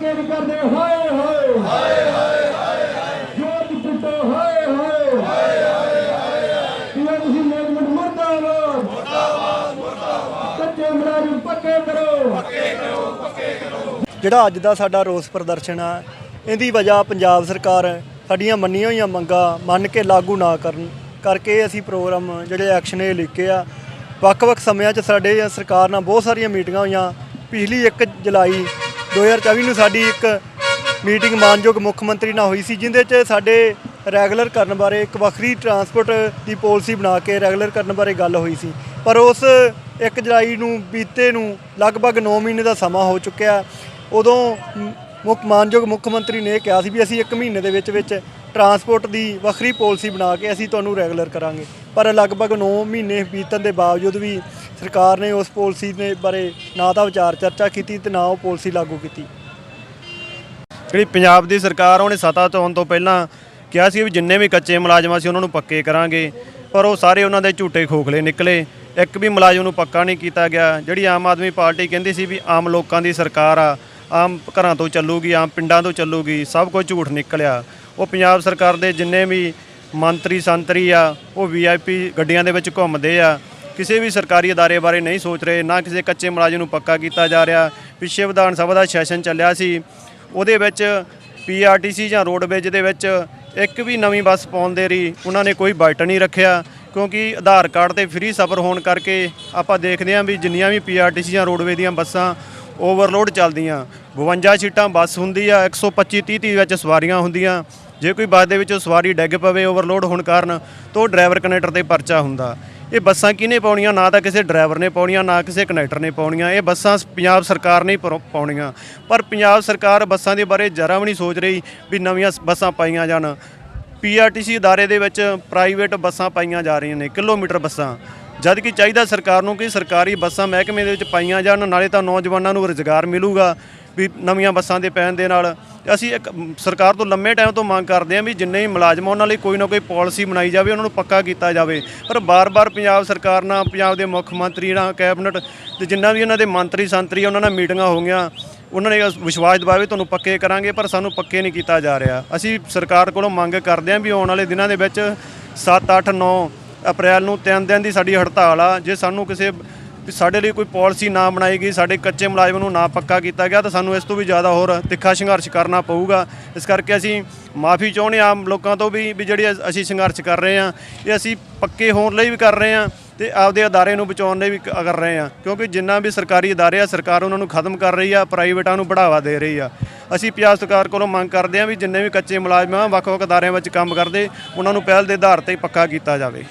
ਸ਼ੇਰ ਕਰਦੇ ਹਾਏ ਹਾਏ ਹਾਏ। ਹਾਏ ਹਾਏ ਜੋਤ ਪਿੱਟੋ ਹਾਏ ਹਾਏ। ਹਾਏ ਹਾਏ ਹਾਏ ਤੁਸੀਂ ਮੈਨੇਜਮੈਂਟ ਮੁਰਦਾਬਾਦ। ਮੁਰਦਾਬਾਦ ਮੁਰਦਾਬਾਦ ਕੱਚੇ ਮੁਲਾਜ਼ਮ ਪੱਕੇ ਕਰੋ। ਜਿਹੜਾ ਅੱਜ ਦਾ ਸਾਡਾ ਰੋਸ ਪ੍ਰਦਰਸ਼ਨ ਆ, ਇਹਦੀ ਵਜ੍ਹਾ ਪੰਜਾਬ ਸਰਕਾਰ ਸਾਡੀਆਂ ਮੰਨੀਆਂ ਹੋਈਆਂ ਮੰਗਾਂ ਮੰਨ ਕੇ ਲਾਗੂ ਨਾ ਕਰਨ ਕਰਕੇ ਅਸੀਂ ਪ੍ਰੋਗਰਾਮ ਜਿਹੜੇ ਐਕਸ਼ਨ ਇਹ ਲਿਖੇ ਆ, ਵੱਖ-ਵੱਖ ਸਮਿਆਂ 'ਚ ਸਾਡੇ ਸਰਕਾਰ ਨਾਲ ਬਹੁਤ ਸਾਰੀਆਂ ਮੀਟਿੰਗਾਂ ਹੋਈਆਂ। ਪਿਛਲੀ 1 ਜੁਲਾਈ 2024 ਨੂੰ ਸਾਡੀ ਇੱਕ ਮੀਟਿੰਗ ਮਾਨਯੋਗ ਮੁੱਖ ਮੰਤਰੀ ਨਾਲ ਹੋਈ ਸੀ, ਜਿੰਦੇ 'ਚ ਸਾਡੇ ਰੈਗੂਲਰ ਕਰਨ ਬਾਰੇ ਇੱਕ ਵੱਖਰੀ ਟਰਾਂਸਪੋਰਟ ਦੀ ਪਾਲਿਸੀ ਬਣਾ ਕੇ ਰੈਗੂਲਰ ਕਰਨ ਬਾਰੇ ਗੱਲ ਹੋਈ ਸੀ। ਪਰ ਉਸ 1 ਜੁਲਾਈ ਨੂੰ ਬੀਤੇ ਨੂੰ ਲਗਭਗ 9 ਮਹੀਨੇ ਦਾ ਸਮਾਂ ਹੋ ਚੁੱਕਿਆ। ਉਦੋਂ ਮੁੱਖ ਮਾਨਯੋਗ ਮੁੱਖ ਮੰਤਰੀ ਨੇ ਇਹ ਕਿਹਾ ਸੀ ਵੀ ਅਸੀਂ 1 ਮਹੀਨੇ ਦੇ ਵਿੱਚ ਵਿੱਚ ਟਰਾਂਸਪੋਰਟ ਦੀ ਵੱਖਰੀ ਪਾਲਿਸੀ ਬਣਾ ਕੇ ਅਸੀਂ ਤੁਹਾਨੂੰ ਰੈਗੂਲਰ ਕਰਾਂਗੇ। ਪਰ ਲਗਭਗ 9 ਮਹੀਨੇ ਬੀਤਣ ਦੇ ਬਾਵਜੂਦ ਵੀ ਸਰਕਾਰ ਨੇ ਉਸ ਪਾਲਿਸੀ ਦੇ ਬਾਰੇ ਨਾ ਤਾਂ ਵਿਚਾਰ ਚਰਚਾ ਕੀਤੀ ਤੇ ਨਾ ਉਹ ਪਾਲਿਸੀ ਲਾਗੂ ਕੀਤੀ। ਜਿਹੜੀ ਪੰਜਾਬ ਦੀ ਸਰਕਾਰ ਉਹਨੇ ਸੱਤਾ ਤੋਂ ਆਉਣ ਤੋਂ ਪਹਿਲਾਂ ਕਿਹਾ ਸੀ ਵੀ ਜਿੰਨੇ ਵੀ ਕੱਚੇ ਮੁਲਾਜ਼ਮਾਂ ਸੀ ਉਹਨਾਂ ਨੂੰ ਪੱਕੇ ਕਰਾਂਗੇ, ਪਰ ਉਹ ਸਾਰੇ ਉਹਨਾਂ ਦੇ ਝੂਠੇ ਖੋਖਲੇ ਨਿਕਲੇ। ਇੱਕ ਵੀ ਮੁਲਾਜ਼ਮ ਨੂੰ ਪੱਕਾ ਨਹੀਂ ਕੀਤਾ ਗਿਆ। ਜਿਹੜੀ ਆਮ ਆਦਮੀ ਪਾਰਟੀ ਕਹਿੰਦੀ ਸੀ ਵੀ ਆਮ ਲੋਕਾਂ ਦੀ ਸਰਕਾਰ ਆ, ਆਮ ਘਰਾਂ ਤੋਂ ਚੱਲੂਗੀ, ਆਮ ਪਿੰਡਾਂ ਤੋਂ ਚੱਲੂਗੀ, ਸਭ ਕੁਝ ਝੂਠ ਨਿਕਲਿਆ। ਉਹ ਪੰਜਾਬ ਸਰਕਾਰ ਦੇ ਜਿੰਨੇ ਵੀ ਮੰਤਰੀ ਸੰਤਰੀ ਆ, ਉਹ ਵੀਆਈਪੀ ਗੱਡੀਆਂ ਦੇ ਵਿੱਚ ਘੁੰਮਦੇ ਆ। ਕਿਸੇ ਵੀ ਸਰਕਾਰੀ ਅਦਾਰੇ ਬਾਰੇ ਨਹੀਂ ਸੋਚ ਰਹੇ, ਨਾ ਕਿਸੇ ਕੱਚੇ ਮੁਲਾਜ਼ਮ ਨੂੰ ਪੱਕਾ ਕੀਤਾ ਜਾ ਰਿਹਾ। ਪਿੱਛੇ ਵਿਧਾਨ ਸਭਾ ਦਾ ਸੈਸ਼ਨ ਚੱਲਿਆ ਸੀ। ਉਹਦੇ ਵਿੱਚ ਪੀਆਰਟੀਸੀ ਜਾਂ ਰੋਡਵੇਜ ਦੇ ਵਿੱਚ ਇੱਕ ਵੀ ਨਵੀਂ ਬੱਸ ਪਾਉਣ ਦੇ ਰਹੀ, ਉਹਨਾਂ ਨੇ ਕੋਈ ਬਜਟ ਨਹੀਂ ਰੱਖਿਆ। ਕਿਉਂਕਿ ਆਧਾਰ ਕਾਰਡ ਤੇ ਫ੍ਰੀ ਸਫ਼ਰ ਹੋਣ ਕਰਕੇ ਆਪਾਂ ਦੇਖਦੇ ਹਾਂ ਵੀ ਜਿੰਨੀਆਂ ਵੀ ਪੀਆਰਟੀਸੀ ਜਾਂ ਰੋਡਵੇ ਦੀਆਂ ਬੱਸਾਂ ਓਵਰਲੋਡ ਚੱਲਦੀਆਂ। 52 ਸੀਟਾਂ ਬੱਸ ਹੁੰਦੀ ਆ 125 30 30 ਵਿੱਚ ਸਵਾਰੀਆਂ ਹੁੰਦੀਆਂ। ਜੇ ਕੋਈ ਬੱਸ ਦੇ ਵਿੱਚੋਂ ਸਵਾਰੀ ਡਿੱਗ ਪਵੇ, ਓਵਰਲੋਡ ਹੋਣ ਕਾਰਨ, ਤਾਂ ਉਹ ਡਰਾਈਵਰ ਕਨੈਕਟਰ ਤੇ ਪਰਚਾ ਹੁੰਦਾ। ਇਹ ਬੱਸਾਂ ਕਿਹਨੇ ਪਾਉਣੀਆਂ? ਨਾ ਤਾਂ ਕਿਸੇ ਡਰਾਈਵਰ ਨੇ ਪਾਉਣੀਆਂ, ਨਾ ਕਿਸੇ ਕਨੈਕਟਰ ਨੇ ਪਾਉਣੀਆਂ। ਇਹ ਬੱਸਾਂ ਪੰਜਾਬ ਸਰਕਾਰ ਨੇ ਹੀ ਪਾਉਣੀਆਂ। ਪਰ ਪੰਜਾਬ ਸਰਕਾਰ ਬੱਸਾਂ ਦੇ ਬਾਰੇ ਜਰਾ ਵੀ ਨਹੀਂ ਸੋਚ ਰਹੀ ਵੀ ਨਵੀਆਂ ਬੱਸਾਂ ਪਾਈਆਂ ਜਾਣ। ਪੀਆਰਟੀਸੀ ਅਦਾਰੇ ਦੇ ਵਿੱਚ ਪ੍ਰਾਈਵੇਟ ਬੱਸਾਂ ਪਾਈਆਂ ਜਾ ਰਹੀਆਂ ਨੇ, ਕਿਲੋਮੀਟਰ ਬੱਸਾਂ। ਜਦ ਕਿ ਚਾਹੀਦਾ ਸਰਕਾਰ ਨੂੰ ਕਿ ਸਰਕਾਰੀ ਬੱਸਾਂ ਮਹਿਕਮੇ ਦੇ ਵਿੱਚ ਪਾਈਆਂ ਜਾਣ, ਨਾਲੇ ਤਾਂ ਨੌਜਵਾਨਾਂ ਨੂੰ ਰੁਜ਼ਗਾਰ ਮਿਲੂਗਾ। ਵੀ ਨਵੀਆਂ ਬੱਸਾਂ ਦੇ ਪੈਣ ਦੇ ਨਾਲ ਅਸੀਂ ਇੱਕ ਸਰਕਾਰ ਤੋਂ ਲੰਮੇ ਟਾਈਮ ਤੋਂ ਮੰਗ ਕਰਦੇ ਹਾਂ ਵੀ ਜਿੰਨੇ ਵੀ ਮੁਲਾਜ਼ਮ ਉਹਨਾਂ ਲਈ ਕੋਈ ਨਾ ਕੋਈ ਪਾਲਿਸੀ ਬਣਾਈ ਜਾਵੇ, ਉਹਨਾਂ ਨੂੰ ਪੱਕਾ ਕੀਤਾ ਜਾਵੇ। ਪਰ ਬਾਰ-ਬਾਰ ਪੰਜਾਬ ਸਰਕਾਰ ਨਾਲ, ਪੰਜਾਬ ਦੇ ਮੁੱਖ ਮੰਤਰੀ ਨਾਲ, ਕੈਬਨਿਟ ਤੇ ਜਿੰਨਾ ਵੀ ਉਹਨਾਂ ਦੇ ਮੰਤਰੀ ਸੰਤਰੀ ਉਹਨਾਂ ਨਾਲ ਮੀਟਿੰਗਾਂ ਹੋ ਗਈਆਂ। ਉਹਨਾਂ ਨੇ ਵਿਸ਼ਵਾਸ ਦਿਵਾਵੇ, ਤੁਹਾਨੂੰ ਪੱਕੇ ਕਰਾਂਗੇ, ਪਰ ਸਾਨੂੰ ਪੱਕੇ ਨਹੀਂ ਕੀਤਾ ਜਾ ਰਿਹਾ। ਅਸੀਂ ਸਰਕਾਰ ਕੋਲੋਂ ਮੰਗ ਕਰਦੇ ਹਾਂ ਵੀ ਆਉਣ ਵਾਲੇ ਦਿਨਾਂ ਦੇ ਵਿੱਚ 7 8 9 ਅਪ੍ਰੈਲ ਨੂੰ ਤਿੰਨ ਦਿਨ ਦੀ ਸਾਡੀ ਹੜਤਾਲ ਆ। ਜੇ ਸਾਨੂੰ ਕਿਸੇ ਵੀ ਸਾਡੇ ਲਈ ਕੋਈ ਪਾਲਿਸੀ ਨਾ ਬਣਾਈ ਗਈ, ਸਾਡੇ ਕੱਚੇ ਮੁਲਾਜ਼ਮ ਨੂੰ ਨਾ ਪੱਕਾ ਕੀਤਾ ਗਿਆ, ਤਾਂ ਸਾਨੂੰ ਇਸ ਤੋਂ ਵੀ ਜ਼ਿਆਦਾ ਹੋਰ ਤਿੱਖਾ ਸੰਘਰਸ਼ ਕਰਨਾ ਪਊਗਾ। ਇਸ ਕਰਕੇ ਅਸੀਂ ਮਾਫੀ ਚਾਹੁੰਦੇ ਹਾਂ ਆਮ ਲੋਕਾਂ ਤੋਂ ਵੀ ਵੀ ਜਿਹੜੀ ਅਸੀਂ ਸੰਘਰਸ਼ ਕਰ ਰਹੇ ਹਾਂ, ਇਹ ਅਸੀਂ ਪੱਕੇ ਹੋਣ ਲਈ ਵੀ ਕਰ ਰਹੇ ਹਾਂ ਤੇ ਆਪਦੇ ਅਦਾਰੇ ਨੂੰ ਬਚਾਉਣ ਲਈ ਵੀ ਕ- ਕਰ ਰਹੇ ਹਾਂ। ਕਿਉਂਕਿ ਜਿੰਨਾ ਵੀ ਸਰਕਾਰੀ ਅਦਾਰੇ ਆ, ਸਰਕਾਰ ਉਹਨਾਂ ਨੂੰ ਖਤਮ ਕਰ ਰਹੀ ਆ, ਪ੍ਰਾਈਵੇਟਾਂ ਨੂੰ ਬੜਾਵਾ ਦੇ ਰਹੀ ਆ। ਅਸੀਂ ਪੰਜਾਬ ਸਰਕਾਰ ਕੋਲੋਂ ਮੰਗ ਕਰਦੇ ਹਾਂ ਵੀ ਜਿੰਨੇ ਵੀ ਕੱਚੇ ਮੁਲਾਜ਼ਮ ਆ, ਵੱਖ-ਵੱਖ ਅਦਾਰਿਆਂ ਵਿੱਚ ਕੰਮ ਕਰਦੇ, ਉਹਨਾਂ ਨੂੰ ਪਹਿਲ ਦੇ ਆਧਾਰ ਤੇ ਪੱਕਾ ਕੀਤਾ ਜਾਵੇ।